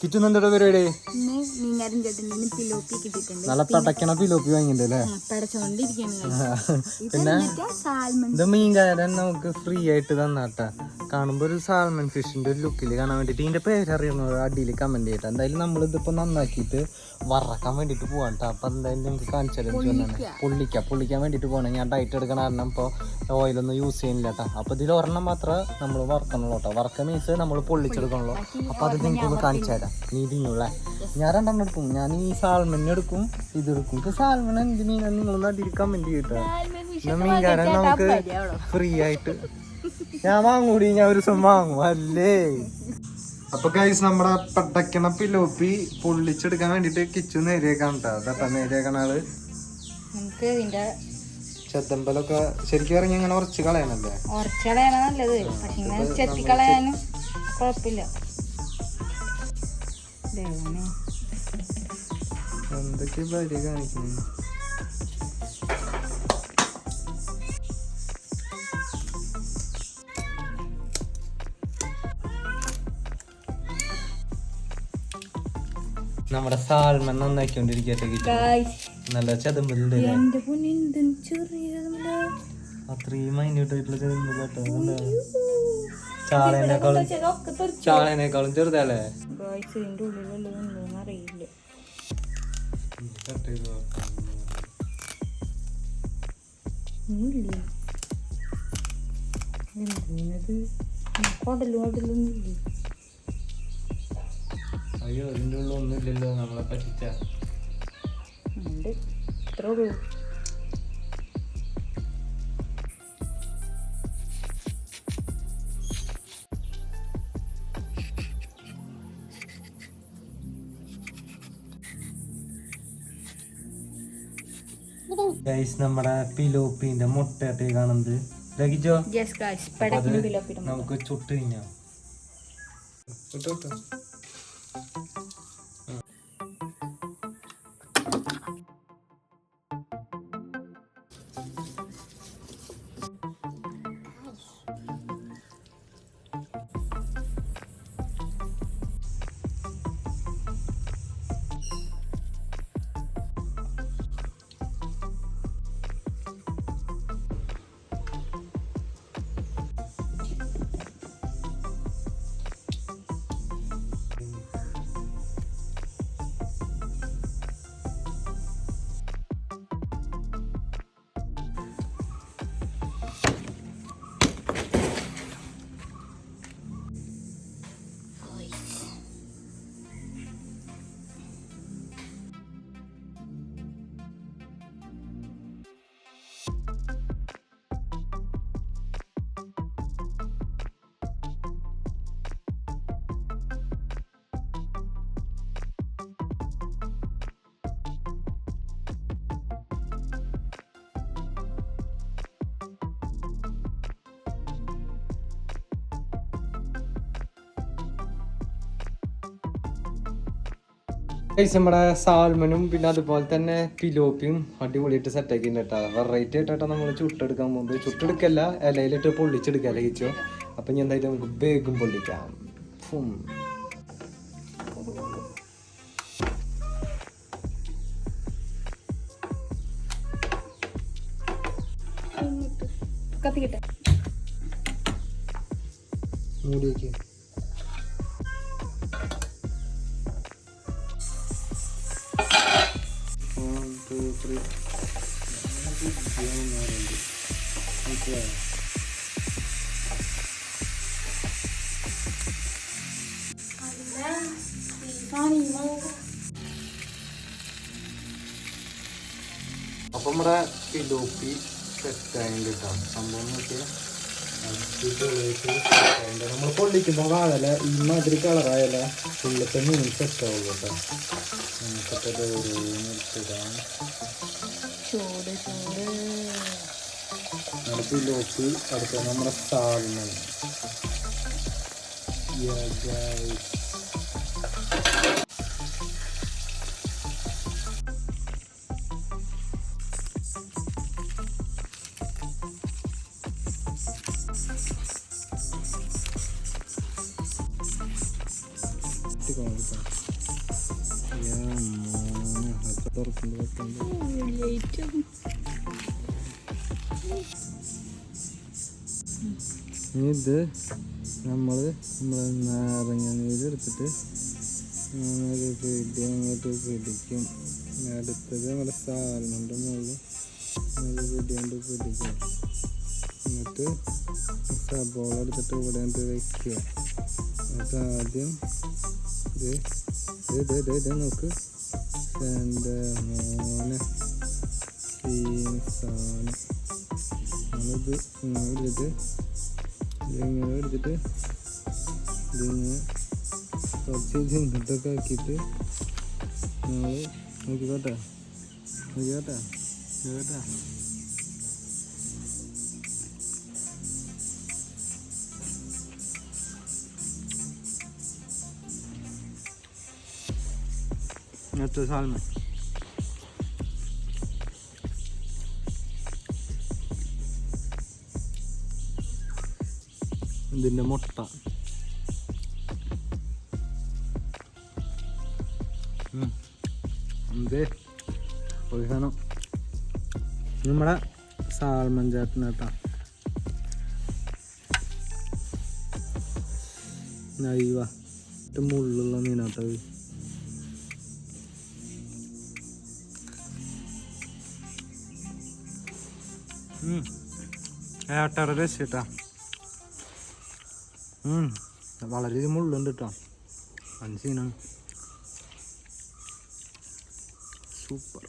किती नंतर वगैरे मग മീൻകാരൻ ചേട്ടന്റെ പിലോപ്പി കിട്ടിയിട്ടുണ്ട്. നല്ല പടക്കണ പിലോപ്പി വാങ്ങിണ്ട് അല്ലേ? പടച്ചോണ്ടിരിക്കുകയാണ് ഇത് മീൻകാരൻ നമുക്ക് ഫ്രീ ആയിട്ട് തന്നാട്ട. കാണുമ്പോ ഒരു സാൽമൺ ഫിഷിന്റെ ഒരു ലുക്കിൽ കാണാൻ വേണ്ടിട്ട് ഇതിന്റെ പേരറിയുന്നത് അടിയിൽ കമന്റ് ചെയ്യട്ടെ. എന്തായാലും നമ്മൾ ഇതിപ്പോ നന്നാക്കിയിട്ട് വറക്കാൻ വേണ്ടിട്ട് പോവാൻ ട്ടാ. അപ്പൊ എന്തായാലും നിങ്ങൾക്ക് കാണിച്ചാലും പുള്ളിക്ക. പുള്ളിക്കാൻ വേണ്ടിട്ട് പോകണം ഞാൻ ഡയറ്റ് എടുക്കണ കാരണം ഇപ്പോൾ ഓയിലൊന്നും യൂസ് ചെയ്യുന്നില്ല കേട്ടോ അപ്പൊ ഇതിൽ ഒരെണ്ണം മാത്രമേ നമ്മൾ വറക്കണുള്ളൂ കേട്ടോ വറക്ക മീൻസ് നമ്മൾ പൊള്ളിച്ചെടുക്കണുള്ളൂ. അപ്പൊ അത് നിങ്ങൾക്ക് ഒന്ന് കാണിച്ചു തരാം. നീ തിന്നുള്ളേ ഞാൻ രണ്ടെണ്ണം എടുക്കും. ഞാൻ ഈ സാൽമണ് എടുക്കും ഇത് എടുക്കും. ഇപ്പൊ സാൽമൺ എന്ത് മീനാണ് നിങ്ങളൊന്ന് അടിയിൽ കമന്റ് ചെയ്തിട്ടാ മീൻ മീൻകാരൻ നമുക്ക് ഫ്രീ ആയിട്ട്. ഞാൻ വാങ്ങൂടി ഞാൻ ഒരു ദിവസം വാങ്ങും. അല്ലേ? അപ്പൊ കൈസ് നമ്മുടെ പടക്കണ പിലോപ്പി പൊള്ളിച്ചെടുക്കാൻ വേണ്ടിട്ട് കിച്ചു നേരിയേക്കാണ് കേട്ടോ നേരിയേക്കണ ആൾ. നമുക്ക് ഇതിന്റെ ചെത്തമ്പലൊക്കെ ശരിക്കും പറഞ്ഞ ഇങ്ങനെ ഉറച്ച് കളയാനല്ലേ ഉറച്ച് കളയാനാ നല്ലത്. പക്ഷെ ഇങ്ങനെ ചെത്തി കളയാനും കുഴപ്പമില്ല. ദൈവമേ. എന്തൊക്കെ ഭാര്യ കാണിക്കുന്നു? നമ്മുടെ സാൽമൻ നന്നാക്കിക്കൊണ്ടിരിക്കട്ടെ നല്ല ചതമ്പലുണ്ട്. അത്രയും? ചാളേനേക്കാളും ചാളേനേക്കാളും ചെറുതല്ലേ? Guys, ഉണ്ടോന്ന് അറിയില്ല ഒന്നുമില്ലേ എന്തിനത് കൊടലും കൊടലൊന്നും ഇല്ലേ അയ്യോ അതിന്റെ ഉള്ളിൽ ഒന്നുമില്ലല്ലോ നമ്മളെ പറ്റിച്ച. ഉണ്ട്. ഇത്രേ ഉള്ളൂ. ഗൈസ് നമ്മുടെ പിലോപ്പിന്റെ മുട്ടയൊക്കെ കാണുന്നത്. ലഗിച്ചോ നമുക്ക് ചുട്ട് കഴിഞ്ഞാ. നമ്മുടെ സാൽമനും പിന്നെ അതുപോലെ തന്നെ പിലോപ്പിയും അടിപൊളിയായിട്ട് സെറ്റ് ആക്കിയിട്ടുണ്ട് കേട്ടോ. വെറൈറ്റി ആയിട്ടാ നമ്മൾ ചുട്ടെടുക്കാൻ പോകുന്നത്. ചുട്ടെടുക്കല്ല ഇലയിലിട്ട് പൊള്ളിച്ചെടുക്കുക ലഹിച്ചോ അപ്പൊ ഇനി എന്തായാലും നമുക്ക് വേഗം പൊള്ളിക്കാം. കത്തിക്കട്ടെ. മൂടി. Two, three. മനസ്സിലായോ അപ്പം നമ്മുടെ പിലോപ്പി സെറ്റായിട്ട് കിട്ടാം സംഭവം നോക്കിയാൽ നമ്മൾ പൊള്ളിക്കുമ്പോൾ വാഴല ഈ മാതിരി കളറായല ഉള്ളിത്തെ മീൻ സെറ്റ് ആവും കേട്ടോ നമുക്കത് ഓരോന്നിടാം നമ്മുടെ പിലോപ്പി അടുത്ത നമ്മുടെ സാൽമൺ Yeah, ഇത് നമ്മൾ നമ്മൾ നാരങ്ങ നീര് എടുത്തിട്ട് ഒരു പിടി അങ്ങോട്ട് പിടിക്കും. അടുത്തത് നമ്മുടെ സാൽമന്റെ മുകളിൽ ഒരു പിടി കൊണ്ട് പിടിക്കും. എന്നിട്ട് സബോള എടുത്തിട്ട് ഇവിടെ കൊണ്ട് വയ്ക്കുക എന്നിട്ട് ആദ്യം ഇത് ഇത് ഇത് ഇത് നോക്ക്. മോനെ? സാധനം. നമ്മളിത് എടുത്തിട്ട് ഇതിങ്ങനെ എടുത്തിട്ട് ഇതിങ്ങനെ കുറച്ച് ഇതൊക്കെ ആക്കിയിട്ട് നമ്മൾ നോക്കിക്കോട്ടെ? നോക്കിക്കോട്ടെ? നോക്കട്ടെ എത്ര സാൽമൺ ഇതിന്റെ മുട്ട. എന്തേ? ഒരു സാധനം. നമ്മുടെ സാൽമൻ ചേട്ടൻ കേട്ടാ. നൈവ. മുള്ളുള്ള മീനാട്ടത് ഏട്ടാ രസിട്ടാ వాళ్ళ రిధి ముళ్ళు వండుతాం మంచిగా సూపర్